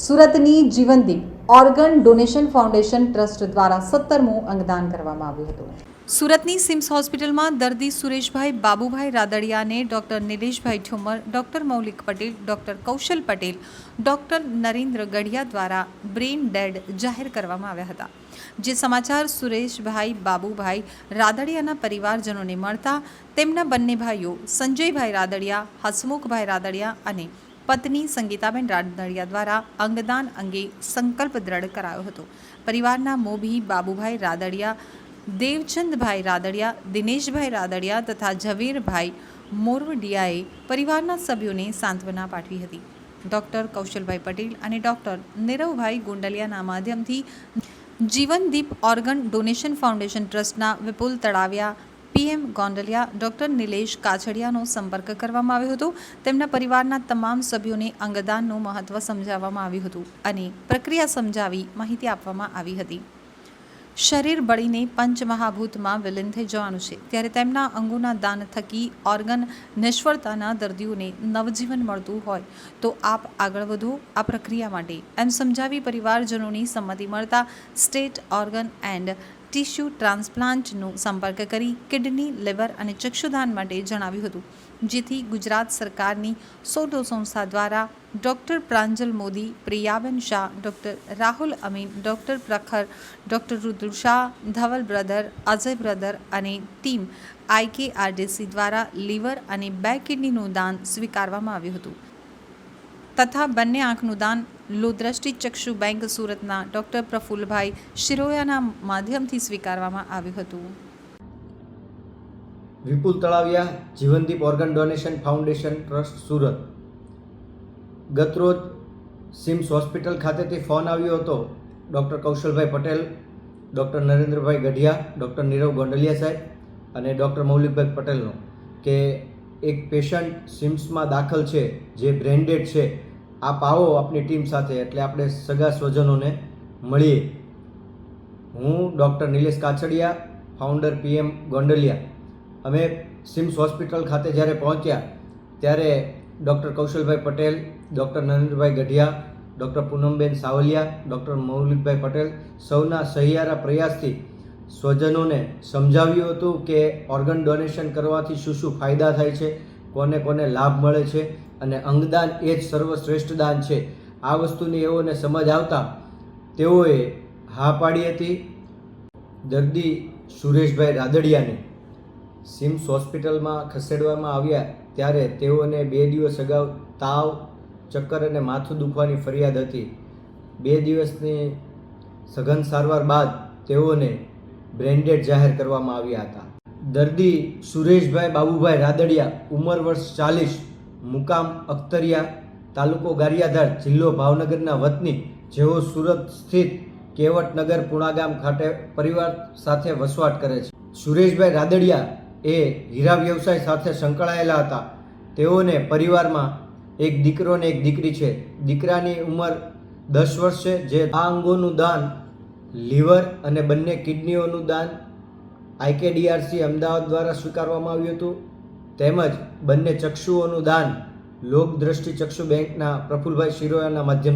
સુરતની Jeevandeep organ donation foundation trust દ્વારા સત્તરમું અંગદાન કરવામાં આવ્યું હતું. સુરતની સિમ્સ હોસ્પિટલમાં દર્દી Sureshbhai, Babubhai રાદડિયાને doctor Nileshbhai Thumar, doctor Maulik Patel, doctor Kaushal Patel, doctor Narendra Gadhiya દ્વારા બ્રેઇન ડેડ જાહેર કરવામાં આવ્યા હતા. જે સમાચાર સુરેશભાઈ, બાબુભાઈ રાદડિયાના પરિવારજનોને મળતા તેમના બંને ભાઈઓ સંજયભાઈ રાદડિયા, હસમુખભાઈ રાદડિયા અને પત્ની સંગીતાબેન રાદડિયા દ્વારા અંગદાન અંગે સંકલ્પ દ્રઢ કરાયો હતો. પરિવારના મોભી બાબુભાઈ રાદડિયા, દેવચંદભાઈ રાદડિયા, દિનેશભાઈ રાદડિયા તથા ઝવેરભાઈ મોરવડિયાએ પરિવારના સભ્યોને સાંત્વના પાઠવી હતી. ડૉક્ટર કૌશલભાઈ પટેલ અને ડૉક્ટર નીરવભાઈ ગુંડલિયાના માધ્યમથી જીવનદીપ ઓર્ગન ડોનેશન ફાઉન્ડેશન ટ્રસ્ટના વિપુલ તળાવિયા પીએમ ગોંડલિયા ડૉક્ટર નિલેશ કાછડિયાનો સંપર્ક કરવામાં આવ્યો હતો. તેમના પરિવારના તમામ સભ્યોને અંગદાનનું મહત્ત્વ સમજાવવામાં આવ્યું હતું અને પ્રક્રિયા સમજાવી માહિતી આપવામાં આવી હતી. શરીર બળીને પંચમહાભૂતમાં વિલીન થઈ જવાનું છે. ત્યારે તેમના અંગોના દાન થકી ઓર્ગન નિષ્ફળતાના દર્દીઓને નવજીવન મળતું હોય તો આપ આગળ વધો આ પ્રક્રિયા માટે. એમ સમજાવી પરિવારજનોની સંમતિ મળતા સ્ટેટ ઓર્ગન એન્ડ ટિશ્યુ ટ્રાન્સપ્લાન્ટનો સંપર્ક કરી કિડની, લીવર અને ચક્ષુદાન માટે જણાવ્યું હતું, જેથી ગુજરાત સરકારની સોટો સંસ્થા દ્વારા doctor Pranjal Modi, Priyaben Shah, doctor Rahul Amin, doctor Prakhar, doctor Rudra Shah, Dhaval brother, Ajay brother અને ટીમ આઈકેઆરડીસી દ્વારા લીવર અને બે કિડનીનું દાન સ્વીકારવામાં આવ્યું હતું. તથા બંને આંખનું દાન લો દ્રષ્ટિ ચક્ષુ બેંક સુરતના ડૉક્ટર પ્રફુલ્લભાઈ શિરોયાના માધ્યમથી સ્વીકારવામાં આવ્યું હતું. Vipul Talaviya, Jivandeep organ donation foundation trust, Surat. ગતરોજ સિમ્સ હોસ્પિટલ ખાતેથી ફોન આવ્યો હતો doctor Kaushalbhai Patel, doctor Narendrabhai Gadhiya, doctor Nirav Gondaliya સાહેબ અને ડૉક્ટર મૌલિકભાઈ પટેલનો કે એક પેશન્ટ સિમ્સમાં દાખલ છે, જે બ્રેન્ડેડ છે. આપ આવો આપની ટીમ સાથે, એટલે આપણે સગા સ્વજનોને મળીએ. હું doctor Nilesh Kachhadiya founder PM Gondaliya. અમે સિમ્સ હોસ્પિટલ ખાતે જ્યારે પહોંચ્યા, ત્યારે doctor Kaushalbhai Patel, doctor Narendrabhai Gadhiya, doctor Poonamben Savaliya, doctor Maulikbhai Patel સૌના સહિયારા પ્રયાસથી સ્વજનોને સમજાવ્યું હતું કે ઓર્ગન ડોનેશન કરવાથી શું શું ફાયદા થાય છે, કોને કોને લાભ મળે છે અને અંગદાન એ જ સર્વશ્રેષ્ઠ દાન છે. આ વસ્તુની એઓને સમજ આવતા તેઓએ હા પાડી હતી દર્દી સુરેશભાઈ રાદડિયાને. સિમ્સ હોસ્પિટલમાં ખસેડવામાં આવ્યા ત્યારે તેઓને બે દિવસ અગાઉ તાવ, ચક્કર અને માથું દુખવાની ફરિયાદ હતી. બે દિવસની સઘન સારવાર બાદ તેઓને બ્રેન્ડેડ જાહેર કરવામાં આવ્યા હતા. દર્દી સુરેશભાઈ બાબુભાઈ રાદડિયા ઉંમર વર્ષ ચાલીસ મુકામ અખ્તરિયા તાલુકો ગારિયાધાર જિલ્લો ભાવનગરના વતની જેઓ સુરત સ્થિત કેવટનગર પુણાગામ ખાતે પરિવાર સાથે વસવાટ કરે છે. સુરેશભાઈ રાદડિયા એ હીરા વ્યવસાય સાથે સંકળાયેલા હતા. તેઓને પરિવારમાં એક દીકરો ને એક દીકરી છે. દીકરાની ઉંમર દસ વર્ષ છે, જે આ અંગોનું દાન લીવર અને બંને કિડનીઓનું દાન આઈકેડીઆરસી અમદાવાદ દ્વારા સ્વીકારવામાં આવ્યું હતું. તેમજ બંને ચક્ષુઓનું દાન લોક દ્રષ્ટિ ચક્ષુ બેંકના પ્રફુલભાઈ શિરોયાના માધ્યમ